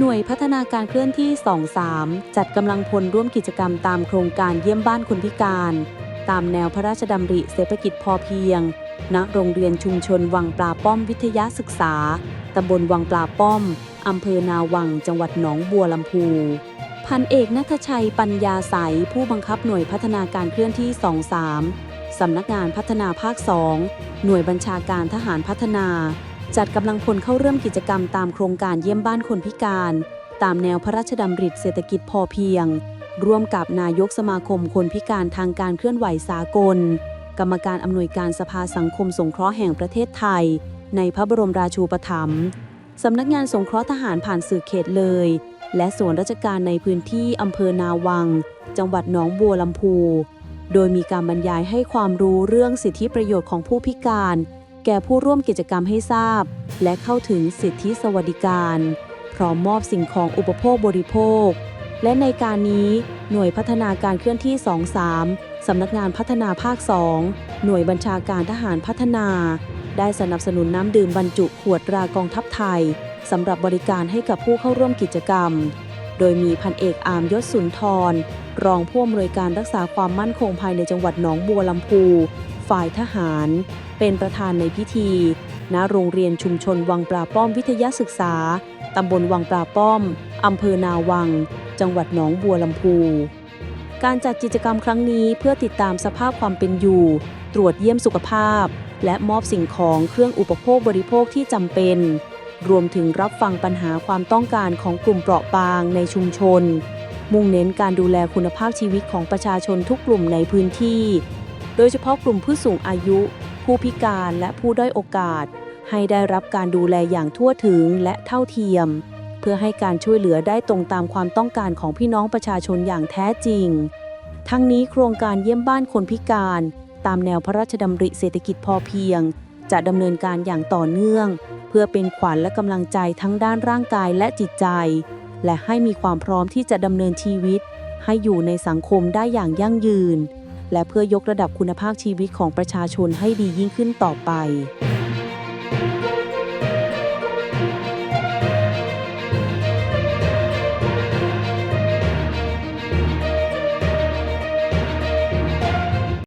หน่วยพัฒนาการเคลื่อนที่ 23 จัดกำลังพลร่วมกิจกรรมตามโครงการเยี่ยมบ้านคนพิการ ตามแนวพระราชดำริเศรษฐกิจพอเพียง ณ โรงเรียนชุมชนวังปลาป้อมวิทยาศึกษา ตำบลวังปลาป้อม อำเภอนาวัง จังหวัดหนองบัวลำพูพันเอกนัทชัยปัญญาใสยผู้บังคับหน่วยพัฒนาการเคลื่อนที่ 23 สำนักงานพัฒนาภาค 2 หน่วยบัญชาการทหารพัฒนา จัดกำลังพลเข้าเริ่มกิจกรรมตามโครงการเยี่ยมบ้านคนพิการ ตามแนวพระราชดำริเศรษฐกิจพอเพียง ร่วมกับนายกสมาคมคนพิการทางการเคลื่อนไหวสากล กรรมการอำนวยการสภาสังคมสงเคราะห์แห่งประเทศไทย ในพระบรมราชูปถัมภ์สำนักงานสงเคราะห์ทหารผ่านสื่อเขตเลย และส่วนราชการในพื้นที่อำเภอนาวัง จังหวัดหนองบัวลำพู โดยมีการบรรยายให้ความรู้เรื่องสิทธิประโยชน์ของผู้พิการ แก่ผู้ร่วมกิจกรรมให้ทราบ และเข้าถึงสิทธิสวัสดิการ พร้อมมอบสิ่งของอุปโภคบริโภค และในการนี้หน่วยพัฒนาการเคลื่อนที่ 23 สำนักงานพัฒนาภาค 2 หน่วยบัญชาการทหารพัฒนา ได้สนับสนุนน้ำดื่มบรรจุขวดรากองทัพไทยสำหรับบริการให้กับผู้เข้าร่วมกิจกรรม โดยมีพันเอกอามยศสุนทร รองผู้อำนวยการรักษาความมั่นคงภายในจังหวัดหนองบัวลำพู ฝ่ายทหาร เป็นประธานในพิธี ณ โรงเรียนชุมชนวังปลาป้อมวิทยาศึกษา ตำบลวังปลาป้อม อำเภอนาวัง จังหวัดหนองบัวลำพู การจัดกิจกรรมครั้งนี้เพื่อติดตามสภาพความเป็นอยู่ ตรวจเยี่ยมสุขภาพ และมอบสิ่งของเครื่องอุปโภคบริโภคที่จำเป็น รวมถึงรับฟังปัญหาความต้องการของกลุ่มเปราะบางในชุมชน มุ่งเน้นการดูแลคุณภาพชีวิตของประชาชนทุกกลุ่มในพื้นที่ โดยเฉพาะกลุ่มผู้สูงอายุ ผู้พิการและผู้ด้อยโอกาส ให้ได้รับการดูแลอย่างทั่วถึงและเท่าเทียม เพื่อให้การช่วยเหลือได้ตรงตามความต้องการของพี่น้องประชาชนอย่างแท้จริง ทั้งนี้โครงการเยี่ยมบ้านคนพิการ ตามแนวพระราชดำริเศรษฐกิจพอเพียง จะดำเนินการอย่างต่อเนื่อง เพื่อเป็นขวัญและกำลังใจทั้งด้านร่างกายและจิตใจ และให้มีความพร้อมที่จะดำเนินชีวิต ให้อยู่ในสังคมได้อย่างยั่งยืน และเพื่อยกระดับคุณภาพชีวิตของประชาชนให้ดียิ่งขึ้นต่อไป